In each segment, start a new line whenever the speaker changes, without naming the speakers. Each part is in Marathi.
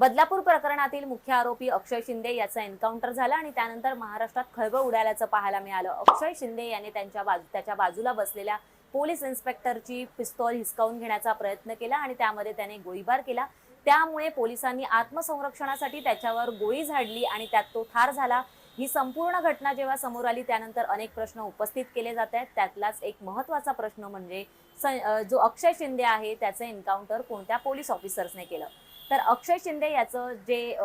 बदलापूर प्रकरणातील मुख्य आरोपी अक्षय शिंदे याचा एन्काउंटर झाला आणि त्यानंतर महाराष्ट्रात खळबळ उडाल्याचं पाहायला मिळालं. अक्षय शिंदे याने त्यांच्या बाजू त्याच्या बाजूला बसलेल्या पोलीस इन्स्पेक्टरची पिस्तॉल हिसकावून घेण्याचा प्रयत्न केला आणि त्यामध्ये त्याने गोळीबार केला. त्यामुळे पोलिसांनी आत्मसंरक्षणासाठी त्याच्यावर गोळी झाडली आणि त्यात तो ठार झाला. ही संपूर्ण घटना जेव्हा समोर आली त्यानंतर अनेक प्रश्न उपस्थित केले जात आहेत. त्यातलाच एक महत्त्वाचा प्रश्न म्हणजे जो अक्षय शिंदे आहे त्याचं एन्काउंटर कोणत्या पोलीस ऑफिसर्सने केलं? तर अक्षय शिंदे याचं जे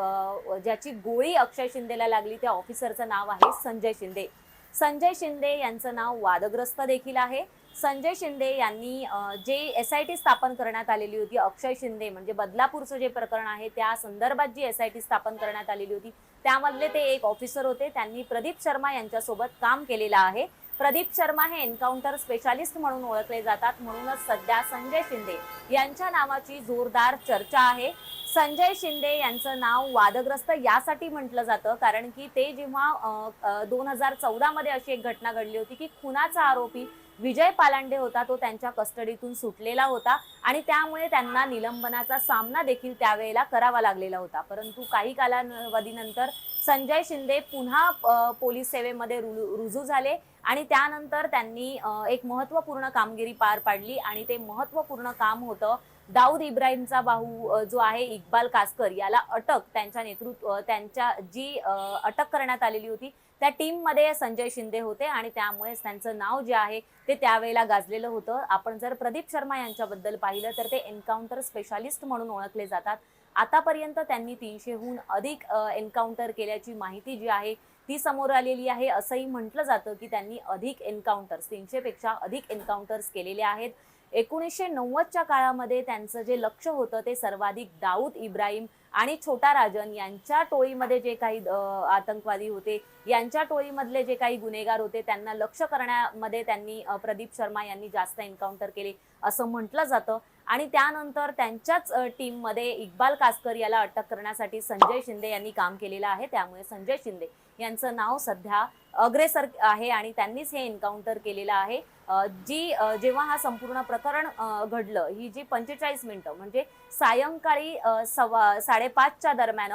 ज्याची गोळी अक्षय शिंदेला लागली त्या ऑफिसरचं नाव आहे संजय शिंदे. संजय शिंदे यांचं नाव वादग्रस्त देखील आहे. संजय शिंदे यांनी जे एस आय टी स्थापन करण्यात आलेली होती अक्षय शिंदे म्हणजे बदलापूरचं जे प्रकरण आहे त्या संदर्भात जी एस आय टी स्थापन करण्यात आलेली होती त्यामधले ते एक ऑफिसर होते. त्यांनी प्रदीप शर्मा यांच्यासोबत काम केलेलं आहे. प्रदीप शर्मा हे एन्काउंटर स्पेशालिस्ट म्हणून ओळखले जातात. म्हणूनच सध्या संजय शिंदे यांच्या नावाची जोरदार चर्चा आहे. संजय शिंदे यांचं नाव वादग्रस्त यासाठी म्हटलं जातं कारण की ते जेव्हा दोन हजार चौदामध्ये अशी एक घटना घडली होती की खुनाचा आरोपी विजय पालांडे होता तो त्यांच्या कस्टडीतून सुटलेला होता आणि त्यामुळे त्यांना निलंबनाचा सामना देखील त्यावेळेला करावा लागलेला होता. परंतु काही कालावधीनंतर संजय शिंदे पुन्हा पोलीस सेवेमध्ये रुजू झाले आणि त्यानंतर त्यांनी एक महत्त्वपूर्ण कामगिरी पार पाडली आणि ते महत्त्वपूर्ण काम होतं दाऊद इब्राहिमचा भाऊ जो आहे इक्बाल कासकर याला अटक त्यांच्या नेतृत्व त्यांच्या जी अटक करण्यात आलेली होती त्या टीममध्ये संजय शिंदे होते आणि त्यामुळेच त्यांचं नाव जे आहे ते त्यावेळेला गाजलेलं होतं. आपण जर प्रदीप शर्मा यांच्याबद्दल पाहिलं तर ते एन्काउंटर स्पेशालिस्ट म्हणून ओळखले जातात. आतापर्यंत त्यांनी तीनशेहून अधिक एन्काउंटर केल्याची माहिती जी आहे ती समोर आलेली आहे. असंही म्हटलं जातं की त्यांनी अधिक एन्काउंटर्स तीनशे पेक्षा अधिक एन्काउंटर्स केलेले आहेत. एकोणीसशे नव्वदच्या काळामध्ये त्यांचं जे लक्ष होतं ते सर्वाधिक दाऊद इब्राहिम आणि छोटा राजन यांच्या टोळीमध्ये जे काही आतंकवादी होते यांच्या टोळीमधले जे काही गुन्हेगार होते त्यांना लक्ष करण्यामध्ये त्यांनी प्रदीप शर्मा यांनी जास्त एन्काउंटर केले असं म्हटलं जातं. आणि त्यानंतर त्यांच्याच टीममध्ये इक्बाल कासकर याला अटक करण्यासाठी संजय शिंदे यांनी काम केलेलं आहे. त्यामुळे संजय शिंदे यांचं नाव सध्या अग्रेसर आहे आणि त्यांनीच हे एन्काउंटर केलेलं आहे. जी जेव्हा हा संपूर्ण प्रकरण घडलं ही जी पंचेचाळीस मिनिटं म्हणजे सायंकाळी सवा साडेपाचच्या दरम्यान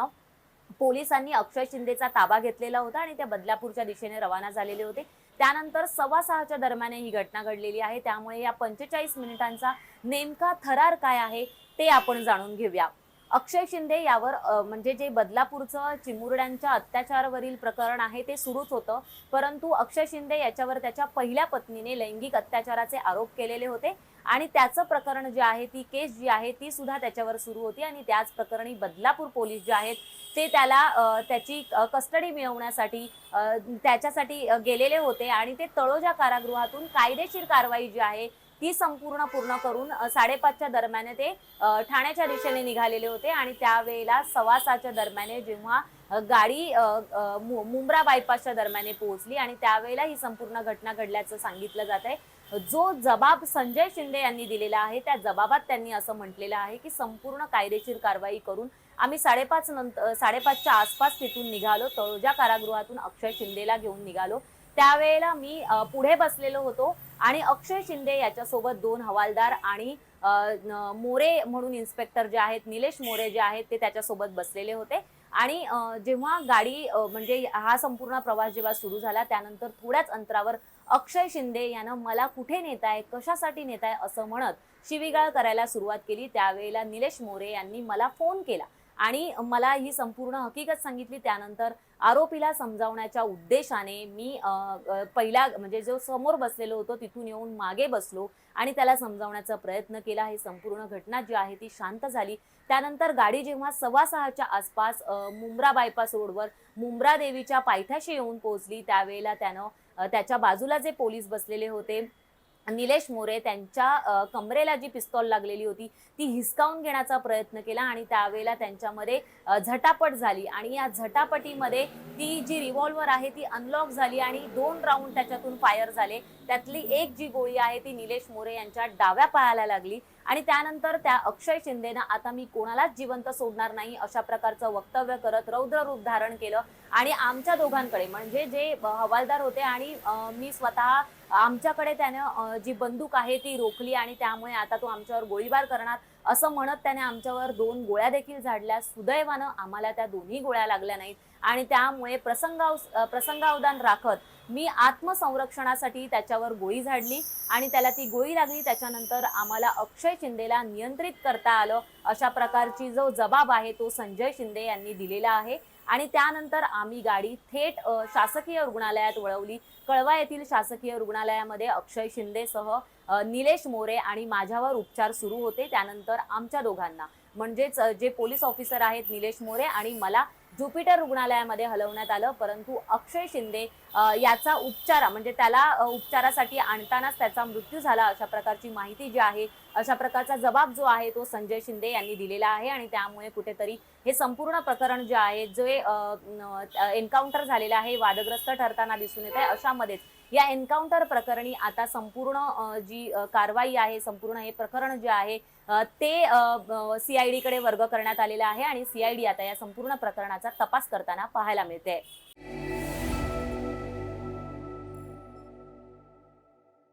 पोलिसांनी अक्षय शिंदेचा ताबा घेतलेला होता आणि त्या बदलापूरच्या दिशेने रवाना झालेले होते. त्यानंतर सव्वा सहाच्या दरम्यान ही घटना घडलेली आहे. त्यामुळे या पंचेचाळीस मिनिटांचा नेमका थरार काय आहे ते आपण जाणून घेऊया. अक्षय शिंदे यावर म्हणजे जे बदलापूरचं चिमुरड्यांच्या अत्याचारावरील प्रकरण आहे ते सुरूच होतं. परंतु अक्षय शिंदे याच्यावर त्याच्या पहिल्या पत्नीने लैंगिक अत्याचाराचे आरोप केलेले होते. आणि त्याचं प्रकरण जे आहे ती केस जी आहे ती सुद्धा त्याच्यावर सुरू होती. आणि त्याच प्रकरणी बदलापूर पोलीस जे आहेत ते त्याला त्याची कस्टडी मिळवण्यासाठी त्याच्यासाठी गेलेले होते. आणि ते तळोजा कारागृहातून कायदेशीर कारवाई जी आहे ती संपूर्ण पूर्ण करून साडेपाचच्या दरम्यान ते ठाण्याच्या दिशेने निघालेले होते आणि त्यावेळेला सव्वा सहाच्या दरम्याने जेव्हा गाडी मु- मुंब्रा बायपासच्या दरम्याने पोहोचली आणि त्यावेळेला ही संपूर्ण घटना घडल्याचं सांगितलं जात आहे. जो जबाब संजय शिंदे यांनी दिलेला आहे त्या जबाबात त्यांनी असं म्हटलेलं आहे की संपूर्ण कायदेशीर कारवाई करून आम्ही साडेपाच नंतर साडेपाचच्या आसपास तिथून निघालो तळोजा कारागृहातून अक्षय शिंदेला घेऊन निघालो. त्यावेळेला मी पुढे बसलेलो होतो आणि अक्षय शिंदे याच्यासोबत दोन हवालदार आणि मोरे म्हणून इन्स्पेक्टर जे आहेत निलेश मोरे जे आहेत ते त्याच्यासोबत बसलेले होते. आणि जेव्हा गाडी म्हणजे हा संपूर्ण प्रवास जेव्हा सुरू झाला त्यानंतर थोड्याच अंतरावर अक्षय शिंदे यानं मला कुठे नेताय कशासाठी नेताय असं म्हणत शिवीगाळ करायला सुरुवात केली. त्यावेळेला निलेश मोरे यांनी मला फोन केला. आणि मला ही संपूर्ण हकीकत सांगितली त्यानंतर आरोपीला समजावण्याच्या उद्देशाने मी पहिला म्हणजे जो समोर बसलेलो होतो तिथून येऊन मागे बसलो आणि त्याला समजावण्याचा प्रयत्न केला. ही संपूर्ण घटना जी आहे ती शांत झाली. त्यानंतर गाडी जेव्हा सव्वा सहाच्या आसपास मुंब्रा बायपास रोडवर मुंब्रा देवीच्या पायथ्याशी येऊन पोहोचली त्यावेळेला त्यानं त्याच्या बाजूला जे पोलीस बसलेले होते निलेश मोरे त्यांच्या कमरेला जी पिस्तॉल लागलेली होती ती हिसकावून घेण्याचा प्रयत्न केला आणि त्यावेळेला त्यांच्यामध्ये झटापट झाली. आणि या झटापटीमध्ये ती जी रिव्हॉल्वर आहे ती अनलॉक झाली आणि दोन राऊंड त्याच्यातून फायर झाले. त्यातली एक जी गोळी आहे ती निलेश मोरे यांच्या डाव्या पायाला लागली. आणि त्यानंतर त्या अक्षय शिंदेनं आता मी कोणालाच जिवंत सोडणार नाही अशा प्रकारचं वक्तव्य करत रौद्र रूप धारण केलं. आणि आमच्या दोघांकडे म्हणजे जे हवालदार होते आणि मी स्वतः आमच्याकडे त्यानं जी बंदूक आहे ती रोखली आणि त्यामुळे आता तो आमच्यावर गोळीबार करणार. असं म्हणत त्याने आमच्यावर दोन गोळ्या देखील झाडल्या. सुदैवानं आम्हाला त्या दोन्ही गोळ्या लागल्या नाहीत. आणि त्यामुळे प्रसंगाव प्रसंगावदान प्रसंगावधान राखत मी आत्मसंरक्षणासाठी त्याच्यावर गोळी झाडली आणि त्याला ती गोळी लागली. त्याच्यानंतर आम्हाला अक्षय शिंदेला नियंत्रित करता आलं. अशा प्रकारची जो जबाब आहे तो संजय शिंदे यांनी दिलेला आहे. आणि त्यानंतर आम्ही गाडी थेट शासकीय रुग्णालयात वळवली. कळवा येथील शासकीय रुग्णालयामध्ये अक्षय शिंदेसह निलेश मोरे आणि माझ्यावर उपचार सुरू होते. त्यानंतर आमच्या दोघांना म्हणजेच जे पोलीस ऑफिसर आहेत निलेश मोरे आणि मला ज्युपिटर रुग्णालयामध्ये हलवण्यात आलं परंतु अक्षय शिंदे याचा उपचार म्हणजे त्याला उपचारासाठी आणतानाच त्याचा मृत्यू झाला अशा प्रकारची माहिती जी आहे अशा प्रकारचा जबाब जो आहे तो संजय शिंदे यांनी दिलेला आहे आणि त्यामुळे कुठेतरी हे संपूर्ण प्रकरण जे आहे जे एन्काउंटर झालेलं आहे वादग्रस्त ठरताना दिसून येत आहे अशामध्येच या एन्काउंटर प्रकरणी आता संपूर्ण जी कारवाई आहे संपूर्ण हे प्रकरण जे आहे ते सीआयडी कडे वर्ग करण्यात आलेलं आहे आणि सीआयडी आता या संपूर्ण प्रकरणाचा तपास करताना पाहायला मिळते